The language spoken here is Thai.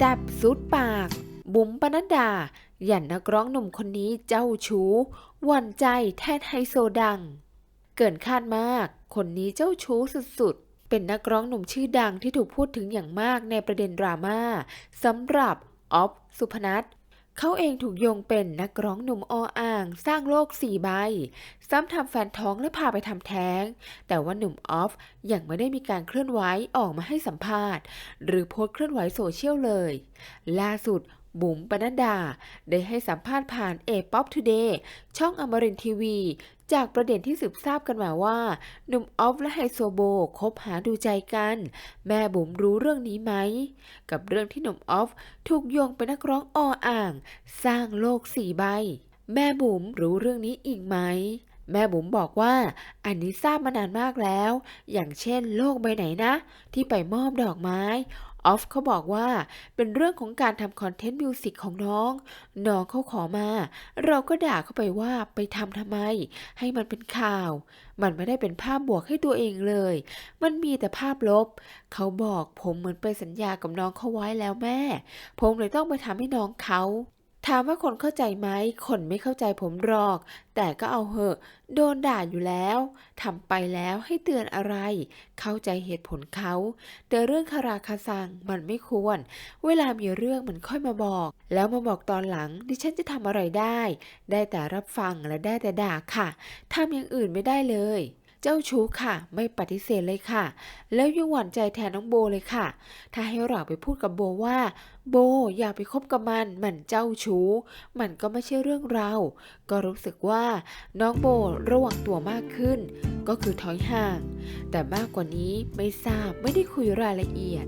แซบสุดปาก บุ๋มปนัดดา หยันนักร้องหนุ่มคนนี้เจ้าชู้หวั่นใจแทนไฮโซดัง เกินคาดมาก คนนี้เจ้าชู้สุดๆ เป็นนักร้องหนุ่มชื่อดังที่ถูกพูดถึงอย่างมากในประเด็นดราม่าสำหรับออฟสุพนัท เขาเองถูกโยงเป็นนักร้องหนุ่มออ่าง สร้างโลกสี่ใบ ซ้ำทำแฟนท้องและพาไปทำแท้ง แต่ว่าหนุ่มออฟยังไม่ได้มีการเคลื่อนไหวออกมาให้สัมภาษณ์ หรือโพสเคลื่อนไหวโซเชียลเลย ล่าสุดบุ๋มปนัดดา ได้ให้สัมภาษณ์ผ่านเอป๊อปทูเดย์ช่องอมรินทีวี จากประเด็นที่สืบทราบกันมาว่า หนุ่มออฟและไฮโซโบคบหาดูใจกัน แม่บุ๋มรู้เรื่องนี้ไหม กับเรื่องที่หนุ่มออฟถูกโยงเป็นนักร้องออ่าง สร้างโลกสี่ใบ แม่บุ๋มรู้เรื่องนี้อีกไหมแม่บุ๋มบอกว่า อันนี้ทราบมานานมากแล้ว อย่างเช่นโลกใบไหนนะ ที่ไปมอบดอกไม้ ออฟเขาบอกว่าเป็นเรื่องของการทำคอนเทนต์มิวสิกของน้อง น้องเขาขอมา เราก็ด่าเขาไปว่าไปทำทำไม ให้มันเป็นข่าว มันไม่ได้เป็นภาพบวกให้ตัวเองเลย มันมีแต่ภาพลบ เขาบอกผมเหมือนไปสัญญากับน้องเขาไว้แล้วแม่ ผมเลยต้องไปทำให้น้องเขา ถามว่าคนเข้าใจไหม คนไม่เข้าใจผมหรอก แต่ก็เอาเหอะ โดนด่าอยู่แล้ว ทำไปแล้วให้เตือนอะไร เข้าใจเหตุผลเขา แต่เรื่องคาราคาซังมันไม่ควร เวลามีเรื่องมันค่อยมาบอก แล้วมาบอกตอนหลัง ดิฉันจะทำอะไรได้ ได้แต่รับฟังและได้แต่ด่าค่ะ ทำอย่างอื่นไม่ได้เลย เจ้าชู้ค่ะ ไม่ปฏิเสธเลยค่ะ แล้วยังหวั่นใจแทนน้องโบเลยค่ะ ถ้าให้เราไปพูดกับโบว่า โบอยากไปคบกับมัน มันเจ้าชู้ มันก็ไม่ใช่เรื่องเรา ก็รู้สึกว่าน้องโบระวังตัวมากขึ้น ก็คือถอยห่าง แต่มากกว่านี้ไม่ทราบไม่ได้คุยรายละเอียด